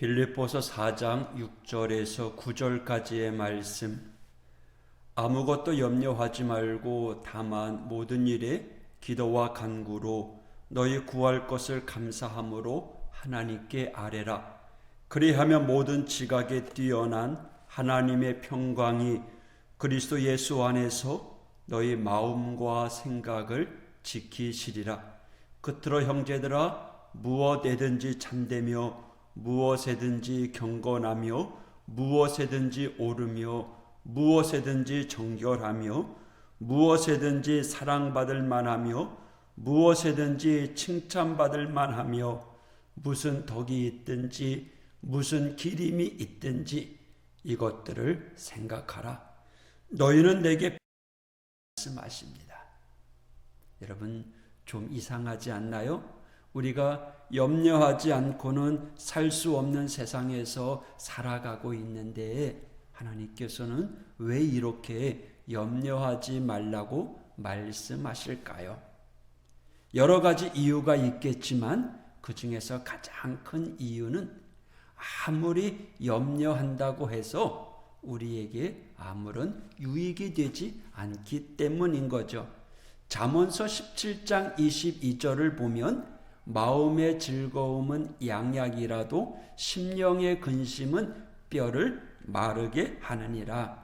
빌립보서 4장 6절에서 9절까지의 말씀. 아무것도 염려하지 말고 다만 모든 일에 기도와 간구로 너희 구할 것을 감사함으로 하나님께 아뢰라. 그리하면 모든 지각에 뛰어난 하나님의 평강이 그리스도 예수 안에서 너희 마음과 생각을 지키시리라. 끝으로 형제들아 무엇에든지 참되며 무엇에든지 경건하며 무엇에든지 오르며 무엇에든지 정결하며 무엇에든지 사랑받을 만하며 무엇에든지 칭찬받을 만하며 무슨 덕이 있든지 무슨 기림이 있든지 이것들을 생각하라. 너희는 내게 말씀하십니다. 여러분 좀 이상하지 않나요? 우리가 염려하지 않고는 살 수 없는 세상에서 살아가고 있는데 하나님께서는 왜 이렇게 염려하지 말라고 말씀하실까요? 여러 가지 이유가 있겠지만 그 중에서 가장 큰 이유는 아무리 염려한다고 해서 우리에게 아무런 유익이 되지 않기 때문인 거죠. 잠언서 17장 22절을 보면 마음의 즐거움은 양약이라도 심령의 근심은 뼈를 마르게 하느니라.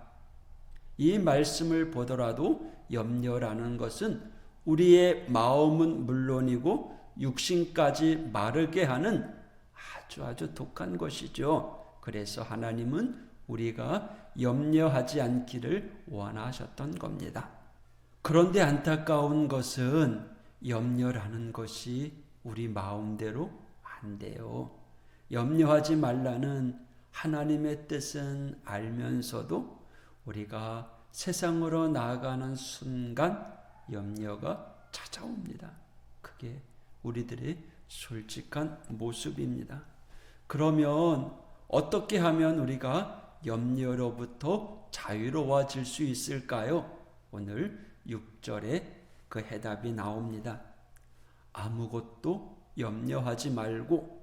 이 말씀을 보더라도 염려라는 것은 우리의 마음은 물론이고 육신까지 마르게 하는 아주 아주 독한 것이죠. 그래서 하나님은 우리가 염려하지 않기를 원하셨던 겁니다. 그런데 안타까운 것은 염려라는 것이 우리 마음대로 안 돼요. 염려하지 말라는 하나님의 뜻은 알면서도 우리가 세상으로 나아가는 순간 염려가 찾아옵니다. 그게 우리들의 솔직한 모습입니다. 그러면 어떻게 하면 우리가 염려로부터 자유로워질 수 있을까요? 오늘 6절에 그 해답이 나옵니다. 아무것도 염려하지 말고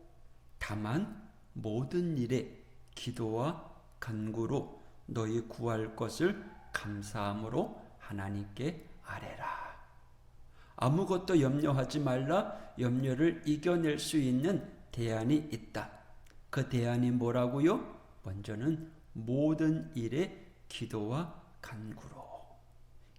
다만 모든 일에 기도와 간구로 너희 구할 것을 감사함으로 하나님께 아뢰라. 아무것도 염려하지 말라. 염려를 이겨낼 수 있는 대안이 있다. 그 대안이 뭐라고요? 먼저는 모든 일에 기도와 간구로.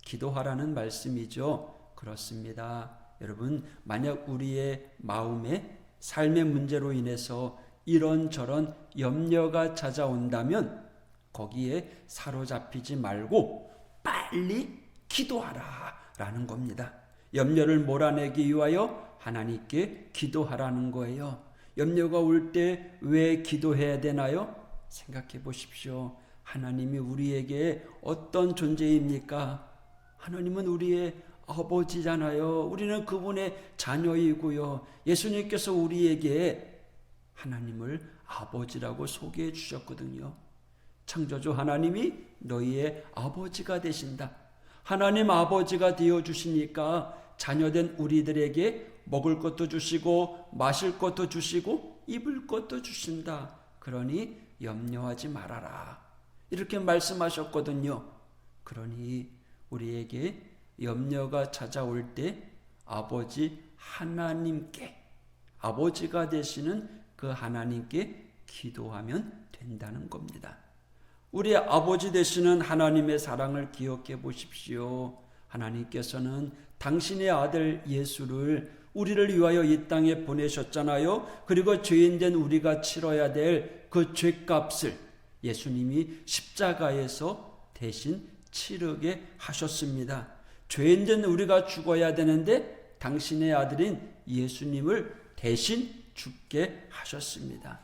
기도하라는 말씀이죠. 그렇습니다. 여러분, 만약 우리의 마음에 삶의 문제로 인해서 이런저런 염려가 찾아온다면 거기에 사로잡히지 말고 빨리 기도하라 라는 겁니다. 염려를 몰아내기 위하여 하나님께 기도하라는 거예요. 염려가 올 때 왜 기도해야 되나요? 생각해 보십시오. 하나님이 우리에게 어떤 존재입니까? 하나님은 우리의 아버지잖아요. 우리는 그분의 자녀이고요. 예수님께서 우리에게 하나님을 아버지라고 소개해 주셨거든요. 창조주 하나님이 너희의 아버지가 되신다. 하나님 아버지가 되어 주시니까 자녀된 우리들에게 먹을 것도 주시고 마실 것도 주시고 입을 것도 주신다. 그러니 염려하지 말아라. 이렇게 말씀하셨거든요. 그러니 우리에게 염려가 찾아올 때 아버지 하나님께 아버지가 되시는 그 하나님께 기도하면 된다는 겁니다. 우리 아버지 되시는 하나님의 사랑을 기억해 보십시오. 하나님께서는 당신의 아들 예수를 우리를 위하여 이 땅에 보내셨잖아요. 그리고 죄인된 우리가 치러야 될 그 죄값을 예수님이 십자가에서 대신 치르게 하셨습니다. 죄인 된 우리가 죽어야 되는데 당신의 아들인 예수님을 대신 죽게 하셨습니다.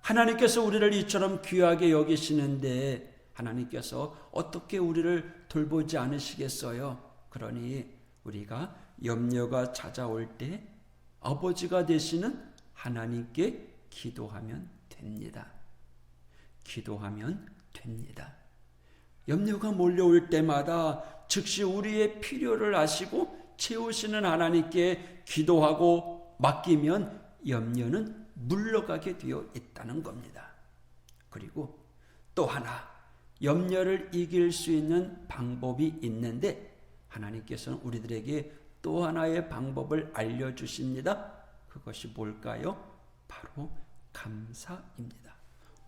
하나님께서 우리를 이처럼 귀하게 여기시는데 하나님께서 어떻게 우리를 돌보지 않으시겠어요? 그러니 우리가 염려가 찾아올 때 아버지가 되시는 하나님께 기도하면 됩니다. 기도하면 됩니다. 염려가 몰려올 때마다 즉시 우리의 필요를 아시고 채우시는 하나님께 기도하고 맡기면 염려는 물러가게 되어 있다는 겁니다. 그리고 또 하나 염려를 이길 수 있는 방법이 있는데 하나님께서는 우리들에게 또 하나의 방법을 알려 주십니다. 그것이 뭘까요? 바로 감사입니다.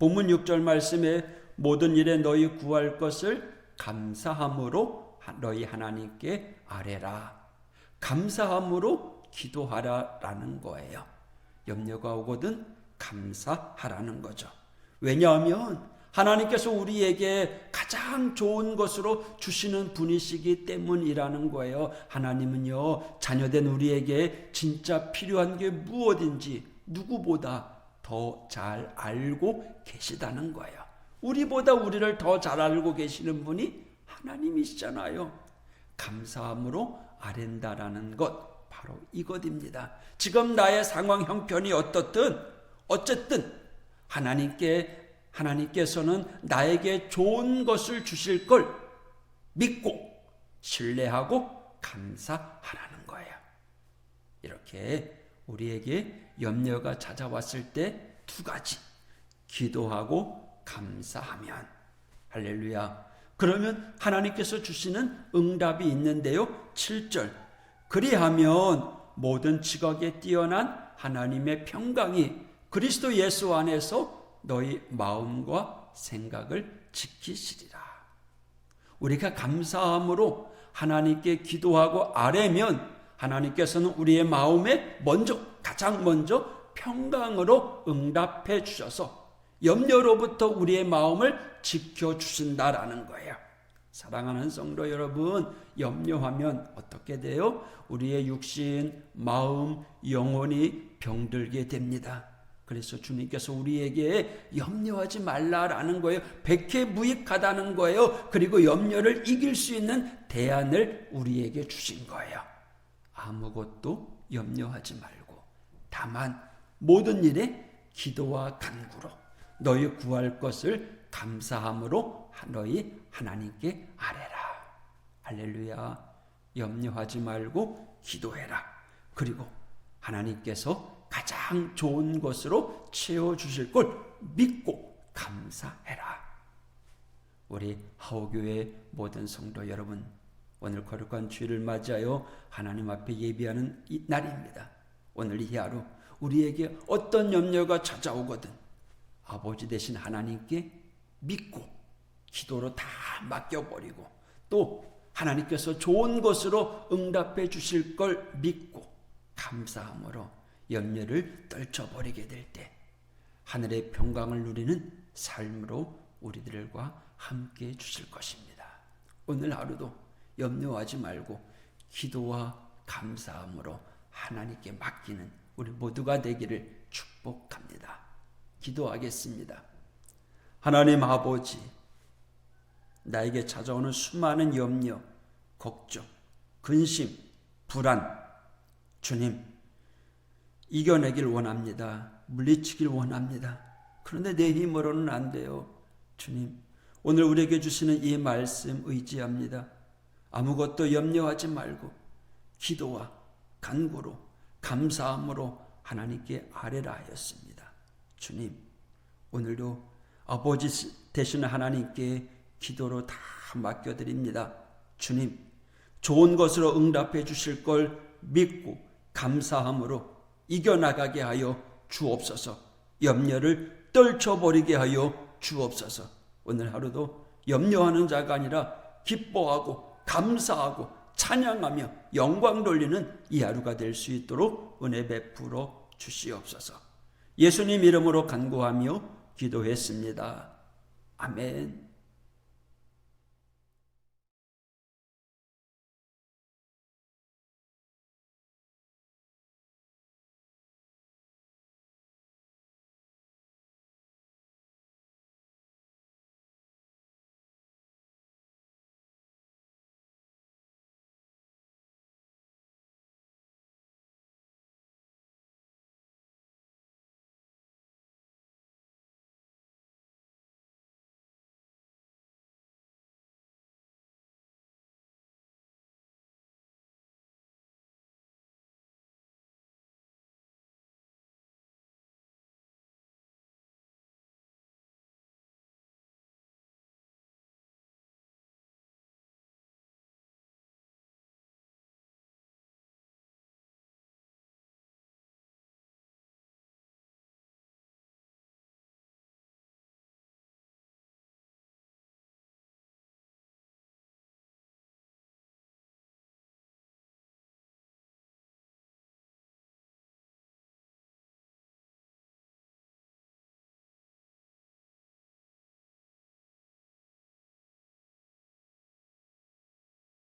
본문 6절 말씀에 모든 일에 너희 구할 것을 감사함으로 너희 하나님께 아뢰라. 감사함으로 기도하라라는 거예요. 염려가 오거든 감사하라는 거죠. 왜냐하면 하나님께서 우리에게 가장 좋은 것으로 주시는 분이시기 때문이라는 거예요. 하나님은요, 자녀된 우리에게 진짜 필요한 게 무엇인지 누구보다 더 잘 알고 계시다는 거예요. 우리보다 우리를 더 잘 알고 계시는 분이 하나님이시잖아요. 감사함으로 아랜다라는 것, 바로 이것입니다. 지금 나의 상황 형편이 어떻든, 어쨌든, 하나님께 하나님께서는 나에게 좋은 것을 주실 걸 믿고 신뢰하고 감사하라는 거예요. 이렇게 우리에게 염려가 찾아왔을 때 두 가지 기도하고 감사하면 할렐루야. 그러면 하나님께서 주시는 응답이 있는데요. 7절. 그리하면 모든 지각에 뛰어난 하나님의 평강이 그리스도 예수 안에서 너희 마음과 생각을 지키시리라. 우리가 감사함으로 하나님께 기도하고 아뢰면 하나님께서는 우리의 마음에 먼저 가장 먼저 평강으로 응답해 주셔서 염려로부터 우리의 마음을 지켜 주신다라는 거예요. 사랑하는 성도 여러분, 염려하면 어떻게 돼요? 우리의 육신, 마음, 영혼이 병들게 됩니다. 그래서 주님께서 우리에게 염려하지 말라라는 거예요. 백해무익하다는 거예요. 그리고 염려를 이길 수 있는 대안을 우리에게 주신 거예요. 아무것도 염려하지 말고 다만 모든 일에 기도와 간구로 너희 구할 것을 감사함으로 너희 하나님께 아뢰라. 할렐루야. 염려하지 말고 기도해라. 그리고 하나님께서 가장 좋은 것으로 채워 주실 걸 믿고 감사해라. 우리 하오교회 모든 성도 여러분, 오늘 거룩한 주일을 맞이하여 하나님 앞에 예비하는 이 날입니다. 오늘 이 하루 우리에게 어떤 염려가 찾아오거든 아버지 되신 하나님께 믿고 기도로 다 맡겨버리고 또 하나님께서 좋은 것으로 응답해 주실 걸 믿고 감사함으로 염려를 떨쳐버리게 될 때 하늘의 평강을 누리는 삶으로 우리들과 함께 해 주실 것입니다. 오늘 하루도 염려하지 말고 기도와 감사함으로 하나님께 맡기는 우리 모두가 되기를 축복합니다. 기도하겠습니다. 하나님 아버지, 나에게 찾아오는 수많은 염려, 걱정, 근심, 불안, 주님, 이겨내길 원합니다. 물리치길 원합니다. 그런데 내 힘으로는 안 돼요. 주님, 오늘 우리에게 주시는 이 말씀 의지합니다. 아무것도 염려하지 말고 기도와 간구로 감사함으로 하나님께 아뢰라 하였습니다. 주님, 오늘도 아버지 되시는 하나님께 기도로 다 맡겨 드립니다. 주님, 좋은 것으로 응답해 주실 걸 믿고 감사함으로 이겨나가게 하여 주옵소서. 염려를 떨쳐버리게 하여 주옵소서. 오늘 하루도 염려하는 자가 아니라 기뻐하고 감사하고 찬양하며 영광 돌리는 이 하루가 될 수 있도록 은혜 베풀어 주시옵소서. 예수님 이름으로 간구하며 기도했습니다. 아멘.